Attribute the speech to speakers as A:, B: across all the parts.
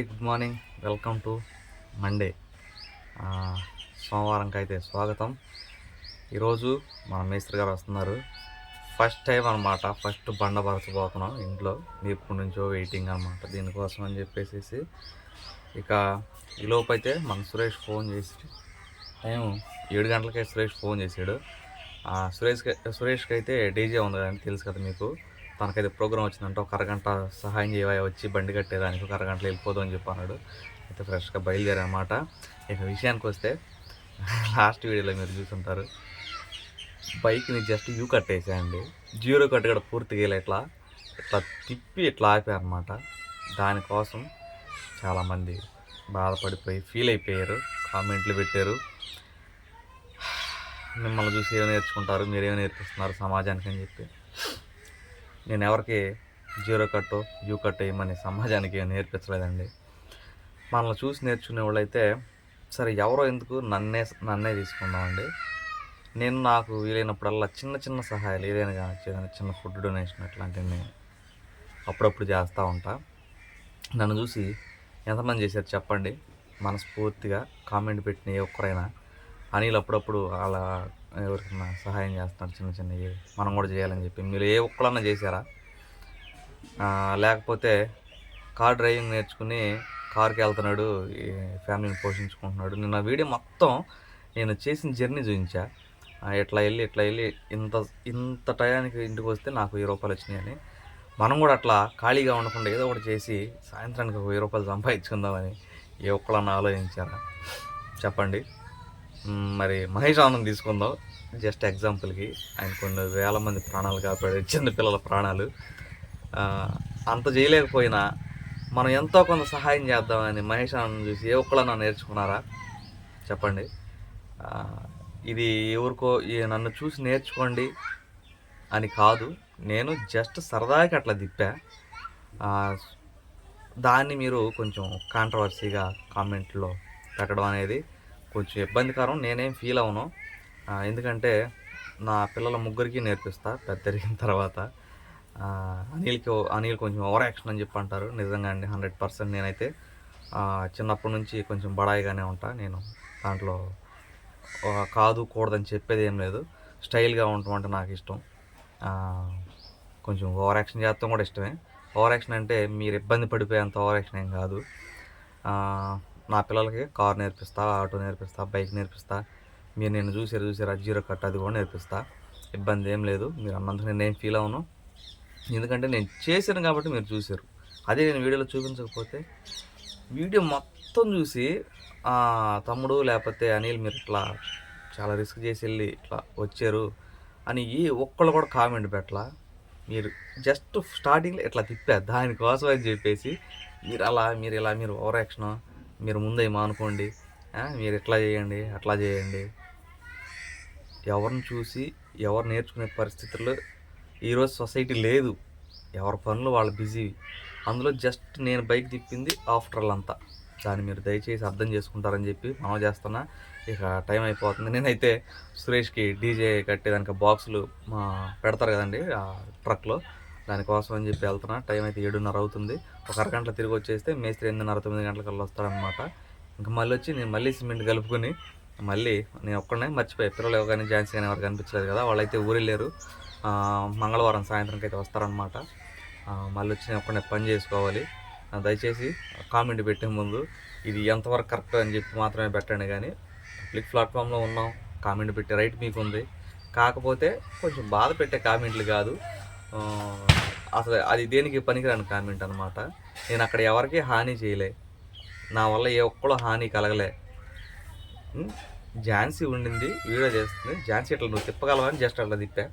A: అండి good morning welcome to Monday సోమవారంకి అయితే స్వాగతం. ఈరోజు మన మేస్త్రి గారు వస్తున్నారు. ఫస్ట్ టైం అనమాట ఫస్ట్ బండ పరచబోతున్నాం ఇంట్లో. ఎప్పటి నుంచో వెయిటింగ్ అనమాట దీనికోసం అని చెప్పేసి ఇక ఈ అయితే మన సురేష్ ఫోన్ చేసి టైం ఏడు గంటలకే సురేష్ ఫోన్ చేశాడు. సురేష్కి సురేష్కి అయితే డీజే ఉంది కదండి తెలుసు కదా మీకు. తనకైతే ప్రోగ్రామ్ వచ్చిందంటే ఒక అరగంట సహాయం చేయవా వచ్చి బండి కట్టేదానికి ఒక అరగంటలో వెళ్ళిపోదాం అని చెప్పి అన్నాడు అయితే ఫ్రెష్గా బయలుదేరనమాట ఇక విషయానికి వస్తే లాస్ట్ వీడియోలో మీరు చూసుంటారు. బైక్ని జస్ట్ యూ కట్టేసాయండి జీరో కట్ కూడా పూర్తిగా ఇలా ఇట్లా ఇట్లా తిప్పి ఇట్లా ఆపారనమాట దానికోసం చాలామంది బాధపడిపోయి ఫీల్ అయిపోయారు కామెంట్లు పెట్టారు. మిమ్మల్ని చూసి ఏమి నేర్చుకుంటారు మీరేమి నేర్పిస్తున్నారు సమాజానికి అని చెప్పి. నేను ఎవరికి జీరో కట్టు యూ కట్ వేయమని సమాజానికి నేర్పించలేదండి. మనల్ని చూసి నేర్చుకునే వాళ్ళైతే సరే ఎవరో ఎందుకు నన్నే నన్నే తీసుకుందామండి? నేను నాకు వీలైనప్పుడల్లా చిన్న చిన్న సహాయాలు ఏదైనా కానీ చిన్న ఫుడ్ డొనేషన్ అట్లాంటివి అప్పుడప్పుడు చేస్తూ ఉంటా. నన్ను చూసి ఎంతమంది చేశారు చెప్పండి. మనస్ఫూర్తిగా కామెంట్ పెట్టిన ఏ ఒక్కరైనా అనిల్ అప్పుడప్పుడు అలా ఎవరికైనా సహాయం చేస్తున్నారు చిన్న చిన్నవి. మనం కూడా చేయాలని చెప్పి. మీరు ఏ ఒక్కలన్నా చేశారా? లేకపోతే కార్ డ్రైవింగ్ నేర్చుకుని కార్కి వెళ్తున్నాడు ఈ ఫ్యామిలీని పోషించుకుంటున్నాడు. నిన్న వీడియో మొత్తం నేను చేసిన జర్నీ చూపించా. ఇట్లా వెళ్ళి ఇట్లా వెళ్ళి ఇంత ఇంత టయానికి ఇంటికి వస్తే నాకు వెయ్యి రూపాయలు వచ్చినాయని. మనం కూడా అట్లా ఖాళీగా ఉండకుండా ఏదో ఒకటి చేసి సాయంత్రానికి ఒక వెయ్యి రూపాయలు సంపాదించుకుందామని ఏ ఒక్కళ్ళన్నా ఆలోచించారా? చెప్పండి. మరి మహేష్ ఆనంద్ తీసుకుందాం. జస్ట్ ఎగ్జాంపుల్కి ఆయన కొన్ని వేల మంది ప్రాణాలు కాపాడే చిన్నపిల్లల ప్రాణాలు. అంత చేయలేకపోయినా మనం ఎంతో కొంత సహాయం చేద్దామని మహేష్ ఆనంద్ చూసి ఏ ఒక్కళ్ళన్నా నేర్చుకున్నారా? చెప్పండి. ఇది ఎవరికో నన్ను చూసి నేర్చుకోండి అని కాదు. నేను జస్ట్ సరదాకి అట్లా తిప్పా. దాన్ని మీరు కొంచెం కాంట్రవర్సీగా కామెంట్లో పెట్టడం అనేది కొంచెం ఇబ్బందికరం నేనేం ఫీల్ అవను ఎందుకంటే నా పిల్లల ముగ్గురికి నేర్పిస్తా పెద్దరిగిన తర్వాత. అనిల్కి అనిల్ కొంచెం ఓవర్ యాక్షన్ అని చెప్పి అంటారు. నిజంగా అండి హండ్రెడ్ పర్సెంట్ నేనైతే చిన్నప్పటి నుంచి కొంచెం బడాయిగానే ఉంటా. నేను దాంట్లో కాదు కూడదని చెప్పేది ఏం లేదు. స్టైల్గా ఉండటం అంటే నాకు ఇష్టం. కొంచెం ఓవర్ యాక్షన్ చేస్తాం కూడా ఇష్టమే. ఓవర్ యాక్షన్ అంటే మీరు ఇబ్బంది పడిపోయేంత ఓవర్ యాక్షన్ ఏం కాదు. నా పిల్లలకి కార్ నేర్పిస్తా ఆటో నేర్పిస్తా బైక్ నేర్పిస్తా. మీరు నేను చూసారు చూసారు జీరో కట్ అది కూడా నేర్పిస్తా. ఇబ్బంది ఏం లేదు. మీరు అన్నందుకు నేను ఏం ఫీల్ అవును ఎందుకంటే నేను చేశాను కాబట్టి మీరు చూసారు. అదే నేను వీడియోలో చూపించకపోతే వీడియో మొత్తం చూసి తమ్ముడు లేకపోతే అనిల్ మీరు ఇట్లా చాలా రిస్క్ చేసి వెళ్ళి ఇట్లా వచ్చారు అని ఏ ఒక్కళ్ళు కూడా కామెంట్ పెట్టలా. మీరు జస్ట్ స్టార్టింగ్లో ఇట్లా తిప్పారు దానికోసం అని చెప్పేసి మీరు అలా మీరు ఇలా మీరు ఓవర్ యాక్షన్ మీరు ముందే మానుకోండి. అనుకోండి మీరు ఇట్లా చేయండి అట్లా చేయండి. ఎవరిని చూసి ఎవరు నేర్చుకునే పరిస్థితుల్లో ఈరోజు సొసైటీ లేదు. ఎవరి పనులు వాళ్ళు బిజీ. అందులో జస్ట్ నేను బైక్ తిప్పింది ఆఫ్టర్ అంతా. దాన్ని మీరు దయచేసి అర్థం చేసుకుంటారని చెప్పి మనం చేస్తున్నా. ఇక టైం అయిపోతుంది. నేనైతే సురేష్కి డీజే కట్టేదానికి బాక్సులు పెడతారు కదండి ట్రక్లో. దానికోసం అని చెప్పి వెళ్తున్నా. టైం అయితే ఏడున్నర అవుతుంది. ఒక అరగంటలో తిరిగి వచ్చేస్తే మేస్త్రి ఎనిమిదిన్నర తొమ్మిది గంటలకల్లా వస్తాడనమాట ఇంకా మళ్ళీ వచ్చి నేను మళ్ళీ సిమెంట్ కలుపుకొని మళ్ళీ నేను ఒక్కడనే మర్చిపోయి. పిల్లలు ఎవరు కానీ ఝాన్సీ కానీ ఎవరు కనిపించలేదు కదా. వాళ్ళైతే ఊరెళ్ళారు మంగళవారం సాయంత్రంకి అయితే వస్తారనమాట మళ్ళీ వచ్చి నేను ఒక్కడనే పని చేసుకోవాలి. దయచేసి కామెంట్ పెట్టే ముందు ఇది ఎంతవరకు కరెక్ట్ అని చెప్పి మాత్రమే పెట్టండి కానీ పబ్లిక్ ప్లాట్ఫామ్లో ఉన్నాం. కామెంట్ పెట్టే రైట్ మీకు ఉంది కాకపోతే కొంచెం బాధ పెట్టే కామెంట్లు కాదు. అసలు అది దేనికి పనికిరాని కామెంట్ అనమాట నేను అక్కడ ఎవరికి హాని చేయలే. నా వల్ల ఏ ఒక్కడో హాని కలగలే. ఝాన్సీ ఉండింది వీడియో చేస్తుంది. ఝాన్సీ ఇట్లా నువ్వు తిప్పగలవా అని జస్ట్ అట్లా తిప్పా.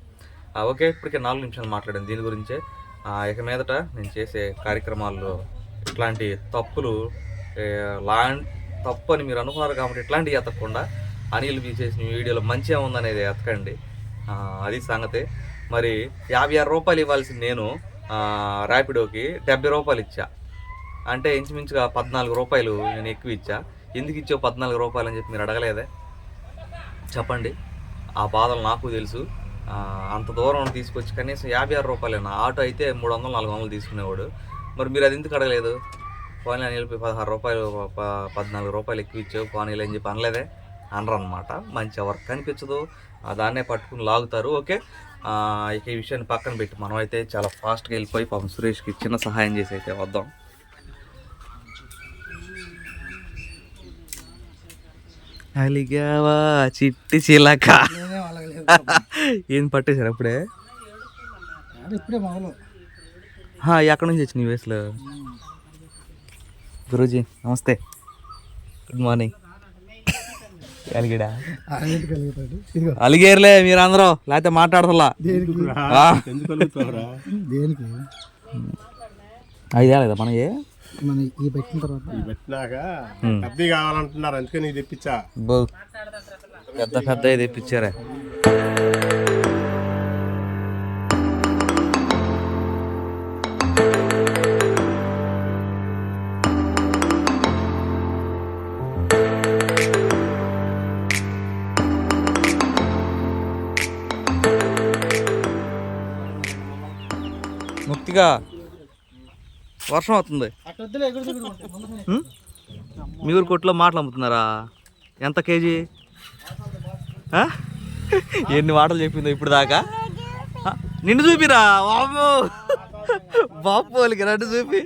A: ఓకే ఇప్పటికే నాలుగు నిమిషాలు మాట్లాడాను దీని గురించే. ఆ, ఇక మీదట నేను చేసే కార్యక్రమాల్లో ఇట్లాంటి తప్పులు లా తప్పు అని మీరు అనుకున్నారు కాబట్టి ఇట్లాంటివి ఎతకకుండా అనిల్ బీ చేసిన వీడియోలో మంచిగా ఉందనేది ఎతకండి అది సంగతి. మరి యాభై ఆరు రూపాయలు ఇవ్వాల్సింది నేను ర్యాపిడోకి డెబ్బై రూపాయలు ఇచ్చా. అంటే ఇంచుమించుగా పద్నాలుగు రూపాయలు నేను ఎక్కువ ఇచ్చా. ఎందుకు ఇచ్చావు పద్నాలుగు రూపాయలు అని చెప్పి మీరు అడగలేదే? చెప్పండి. ఆ బాధలు నాకు తెలుసు. అంత దూరం తీసుకొచ్చి కనీసం యాభై ఆరు రూపాయలేనా ఆటో అయితే మూడు వందలు నాలుగు వందలు తీసుకునేవాడు. మరి మీరు అది ఎందుకు అడగలేదు? పోనీ అని చెప్పి పదహారు రూపాయలు పద్నాలుగు రూపాయలు ఎక్కువ ఇచ్చావు పోనీలు అని చెప్పి అనలేదే? అనరు అనమాట మంచి వర్క్ కనిపించదు దాన్నే పట్టుకుని లాగుతారు ఓకే? ఇక ఈ విషయాన్ని పక్కన పెట్టి. మనం అయితే చాలా ఫాస్ట్గా వెళ్ళిపోయి పాపం సురేష్కి చిన్న సహాయం చేసి అయితే వద్దాం. అలిగావా? చిట్టి చిలక. ఏం పట్టేశారు అప్పుడే?
B: ఇప్పుడే మొదలు.
A: ఎక్కడి నుంచి వచ్చిన వేస్లో గురూజీ నమస్తే. Good morning. అలిగిడా? అలిగేరులే మీరు అందరూ లేకపోతే మాట్లాడతలా.
B: దేనికి?
A: ఐదే లేదా మన ఏ
B: మన ఈ పెట్టిన తర్వాత.
C: పెట్టినాక పెద్దవి కావాలంటున్నారు అందుకే నీకు తెప్పించా.
A: పెద్ద పెద్ద తెప్పించారే. ముక్తిగా వర్షం అవుతుంది? మీ ఊరు కొట్లో మాటలు అమ్ముతున్నారా? ఎంత కేజీ? ఎన్ని మాటలు చెప్పిందో ఇప్పుడు దాకా? నిన్ను చూపిరా బాబు బాబు వాళ్ళకి నన్ను చూపి.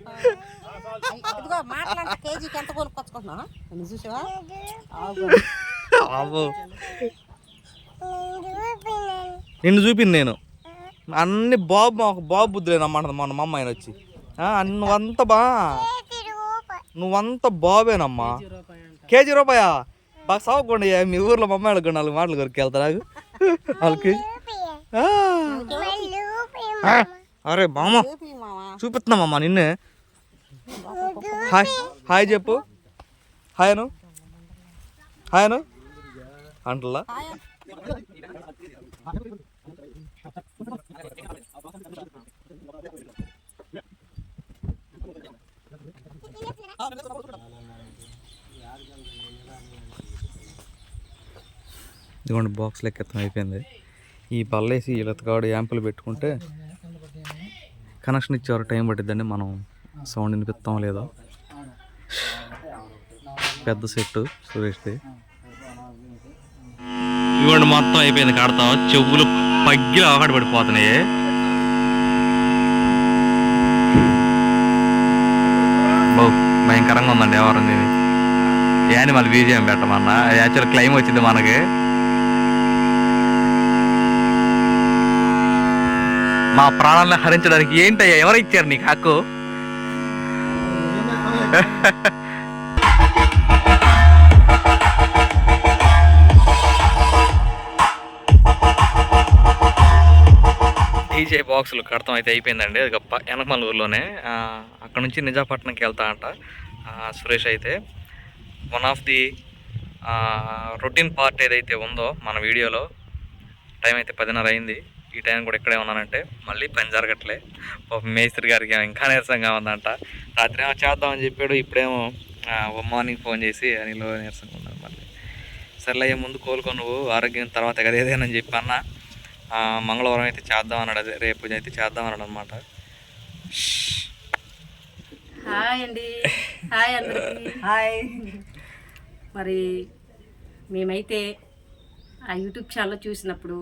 A: నిన్ను చూపింది నేను. అన్ని బాబు బాబు బుద్ధులేనమ్మంటది మొన్న మా అమ్మాయిని వచ్చి. నువ్వంత బా. నువ్వంత బాబేనమ్మా. కేజీ రూపాయా? బాగా సాగుకోండి మీ ఊర్లో మా అమ్మాయిలకు నాలుగు మాటలు కొరికి వెళ్తారా వాళ్ళకి. అరే బామ్మ. చూపిస్తున్నామమ్మా నిన్నే. హాయ్ హాయ్ చెప్పు. హాయ్ అను. హాయ్ అను. అంటలా. ఇదిగోండి బాక్స్ లెక్కెత్తం అయిపోయింది. ఈ పల్లేసి ఇలతకాడు యాంపులు పెట్టుకుంటే కనెక్షన్ ఇచ్చేవారు టైం పట్టిద్దండి మనం సౌండ్ వినిపిస్తాం లేదా. పెద్ద సెట్ సురేష్ది ఇవ్వండి మొత్తం అయిపోయింది కడతాం. చెవులు పగ్గిలు ఆకటి పడిపోతున్నాయి భయంకరంగా ఉందండి ఎవరు ఇది. యానిమల్ బీజియం పెట్టమన్నా. యాక్చువల్ క్లైమ్ వచ్చింది మనకి. మా ప్రాణాలను హరించడానికి ఏంటయ్యా? ఎవరు ఇచ్చారు నీకు హక్కు? డీజే బాక్సులు కడతం అయితే అయిపోయిందండి. అది గొప్ప వెనకమలూరులోనే ఆ, అక్కడ నుంచి నిజాపట్నంకి వెళ్తా అంట సురేష్ అయితే. One of the routine part ఏదైతే ఉందో మన వీడియోలో టైం అయితే పదిన్నర అయింది. ఈ టైం కూడా ఇక్కడే ఉన్నానంటే మళ్ళీ పని జరగట్లే. మేస్త్రి గారికి ఇంకా నీరసంగా ఉందంట. రాత్రి ఏమో చేద్దామని చెప్పాడు ఇప్పుడేమో మార్నింగ్ ఫోన్ చేసి అనిలో నీరసంగా ఉన్నాను మళ్ళీ. సర్లే అయ్యే ముందు కోలుకో నువ్వు ఆరోగ్యం తర్వాత కదా ఏదేనని చెప్పి అన్న. ఆ, మంగళవారం అయితే చేద్దాం అన్నాడు అదే రేపు అయితే చేద్దాం అన్నాడు అనమాట
D: హాయ్ అండి. హాయ్ అందరికి. హాయ్. మరి మేమైతే ఆ యూట్యూబ్ ఛానల్ చూసినప్పుడు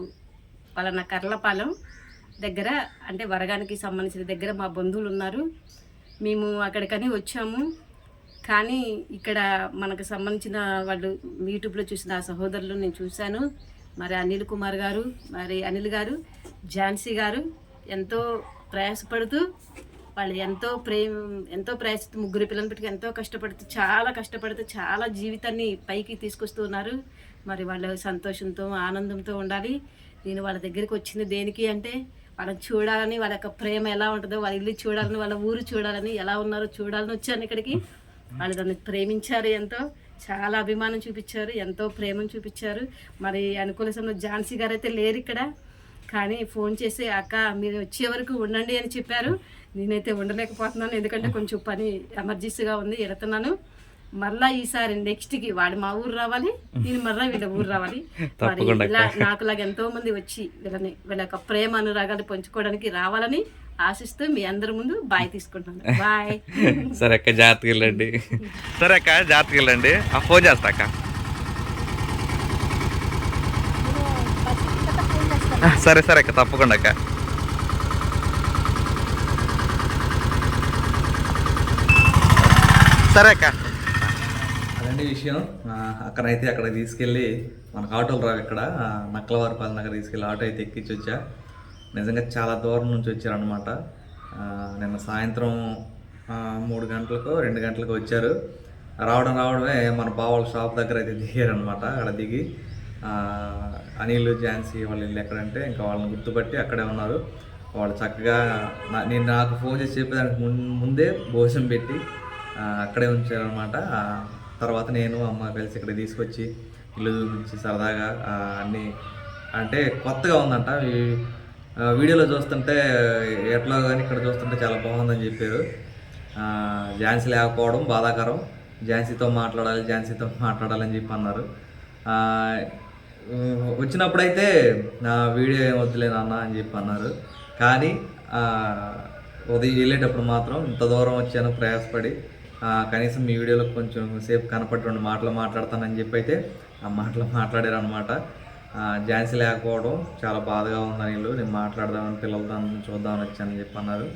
D: పలానా కర్లపాలెం దగ్గర అంటే వరగానికి సంబంధించిన దగ్గర మా బంధువులు ఉన్నారు మేము అక్కడికని వచ్చాము. కానీ ఇక్కడ మనకు సంబంధించిన వాళ్ళు యూట్యూబ్లో చూసిన ఆ సహోదరులు నేను చూశాను. మరి అనిల్ కుమార్ గారు మరి అనిల్ గారు ఝాన్సీ గారు ఎంతో ప్రయాసపడుతూ వాళ్ళు ఎంతో ప్రేమ ఎంతో ప్రయాస ముగ్గురు పిల్లలు పెట్టుకు ఎంతో కష్టపడుతూ చాలా కష్టపడుతూ చాలా జీవితాన్ని పైకి తీసుకొస్తూ ఉన్నారు. మరి వాళ్ళు సంతోషంతో ఆనందంతో ఉండాలి. నేను వాళ్ళ దగ్గరికి వచ్చింది దేనికి అంటే వాళ్ళని చూడాలని వాళ్ళ యొక్క ప్రేమ ఎలా ఉంటుందో వాళ్ళ ఇల్లు చూడాలని వాళ్ళ ఊరు చూడాలని ఎలా ఉన్నారో చూడాలని వచ్చాను ఇక్కడికి. వాళ్ళు నన్ను ప్రేమించారు ఎంతో చాలా అభిమానం చూపించారు ఎంతో ప్రేమను చూపించారు. మరి అనుకూల సమయంలో ఝాన్సీ గారు అయితే లేరు ఇక్కడ. కానీ ఫోన్ చేసి అక్క మీరు వచ్చే వరకు ఉండండి అని చెప్పారు. నేనైతే ఉండలేకపోతున్నాను ఎందుకంటే కొంచెం పని ఎమర్జెన్సీగా ఉంది వెళుతున్నాను మరలా ఈసారి నెక్స్ట్కి వాడు మా ఊరు రావాలి నేను మరలా వీళ్ళ ఊరు రావాలి. మరి ఇలా నాకులాగా ఎంతో మంది వచ్చి వీళ్ళని వీళ్ళ యొక్క ప్రేమ అనురాగాలు పంచుకోవడానికి రావాలని ఆశిస్తూ మీ అందరి ముందు బాయ్ తీసుకుంటున్నాను. బాయ్.
A: సరే అక్క జాగ్రత్తగా వెళ్ళండి. సరే అక్క జాగ్రత్తగా వెళ్ళండి. ఆ ఫోన్ చేస్తా అక్క. సరే సరే అక్క తప్పకుండా అక్క. సరే అక్క. అదండి విషయం. అక్కడైతే అక్కడ తీసుకెళ్ళి మనకు ఆటోలు రావు ఇక్కడ. నక్కలవారి నక్కలవారిపాలెం దగ్గర తీసుకెళ్ళి ఆటో అయితే ఎక్కించి వచ్చా. నిజంగా చాలా దూరం నుంచి వచ్చారనమాట నిన్న సాయంత్రం మూడు గంటలకు రెండు గంటలకు వచ్చారు. రావడం రావడమే మన బావాళ్ళ షాప్ దగ్గర అయితే దిగారనమాట అక్కడ దిగి అనిల్ ఝాన్సీ వాళ్ళు వెళ్ళి ఎక్కడంటే ఇంకా వాళ్ళని గుర్తుపట్టి అక్కడే ఉన్నారు. వాళ్ళు చక్కగా నా- నేను నాకు ఫోన్ చేసి చెప్పేదానికి ముందే భోజనం పెట్టి అక్కడే ఉంచారనమాట తర్వాత నేను అమ్మ కలిసి ఇక్కడ తీసుకొచ్చి ఇల్లు చూపించి సరదాగా అన్నీ అంటే కొత్తగా ఉందంట. ఈ- వీడియోలో చూస్తుంటే ఎట్లా కానీ ఇక్కడ చూస్తుంటే చాలా బాగుందని చెప్పారు. ఝాన్సీ లేకపోవడం బాధాకరం. ఝాన్సీతో మాట్లాడాలి ఝాన్సీతో మాట్లాడాలని చెప్పి అన్నారు. వచ్చినప్పుడైతే నా వీడియో ఏం వద్దులే నాన్న అని చెప్పి అన్నారు. కానీ ఉదయం వెళ్ళేటప్పుడు మాత్రం ఇంత దూరం వచ్చాను ప్రయాసపడి కనీసం మీ వీడియోలో కొంచెం సేపు కనపడి రెండు మాటలు మాట్లాడతానని చెప్పి అయితే ఆ మాటలు మాట్లాడారు అనమాట ఝాన్సీ లేకపోవడం చాలా బాధగా ఉందని వీళ్ళు నేను మాట్లాడదామని పిల్లలదాన్ని చూద్దామని వచ్చానని చెప్పి అన్నారు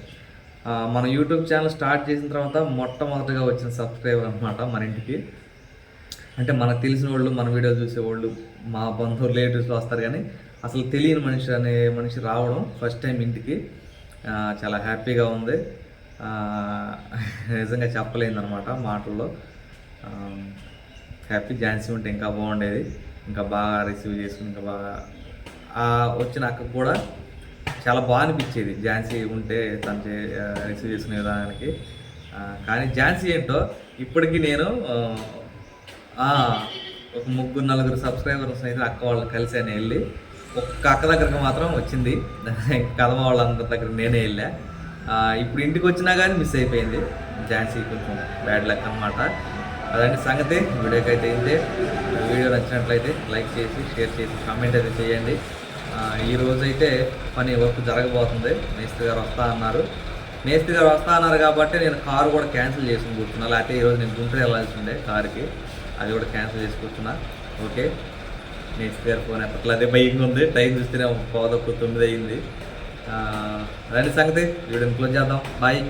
A: మన యూట్యూబ్ ఛానల్ స్టార్ట్ చేసిన తర్వాత మొట్టమొదటిగా వచ్చిన సబ్స్క్రైబర్ అనమాట మన ఇంటికి. అంటే మనకు తెలిసిన వాళ్ళు మన వీడియో చూసేవాళ్ళు మా బంధువులు రిలేటివ్స్లో వస్తారు కానీ అసలు తెలియని మనిషి అనే మనిషి రావడం ఫస్ట్ టైం ఇంటికి. చాలా హ్యాపీగా ఉంది. నిజంగా చెప్పలేదన్నమాట మాటల్లో. హ్యాపీ ఝాన్సీ ఉంటే ఇంకా బాగుండేది. ఇంకా బాగా రిసీవ్ చేసుకుని ఇంకా బాగా వచ్చిన అక్క కూడా చాలా బాగా అనిపించేది. ఝాన్సీ ఉంటే తను చే- రిసీవ్ చేసుకునే విధానానికి. కానీ ఝాన్సీ ఏంటో ఇప్పటికీ నేను ఒక ముగ్గురు నలుగురు సబ్స్క్రైబర్స్ అయితే అక్క వాళ్ళు కలిసి అని వెళ్ళి. ఒక్క అక్క దగ్గరకు మాత్రం వచ్చింది. కదమ వాళ్ళందరి దగ్గర నేనే వెళ్ళా. ఇప్పుడు ఇంటికి వచ్చినా కానీ మిస్ అయిపోయింది. ఝాన్సీ కొంచెం బ్యాడ్ లక్ అనమాట అదండి సంగతి. వీడియోకి అయితే ఇంతే వీడియో నచ్చినట్లయితే లైక్ చేసి షేర్ చేసి కామెంట్ అయితే చేయండి. ఆ, ఈ అయితే పని వర్క్ జరగబోతుంది. మేస్త్రి గారు వస్తా అన్నారు. మేస్త్రి గారు వస్తా అన్నారు కాబట్టి నేను కారు కూడా క్యాన్సిల్ చేసుకుని కూర్చున్నా. లేకపోతే ఈరోజు నేను గుంటూరు వెళ్ళాల్సి ఉండే కార్కి. అది కూడా క్యాన్సిల్ చేసి కూర్చున్నా. ఓకే. మేస్త్రి గారు ఫోన్ ఎప్పట్లో? అదే బైక్ ఉంది. టైం చూస్తేనే పావుదొక్కు తొమ్మిది అయింది. ఆ, అదండి సంగతి వీడియోని క్లోజ్ చేద్దాం బాయ్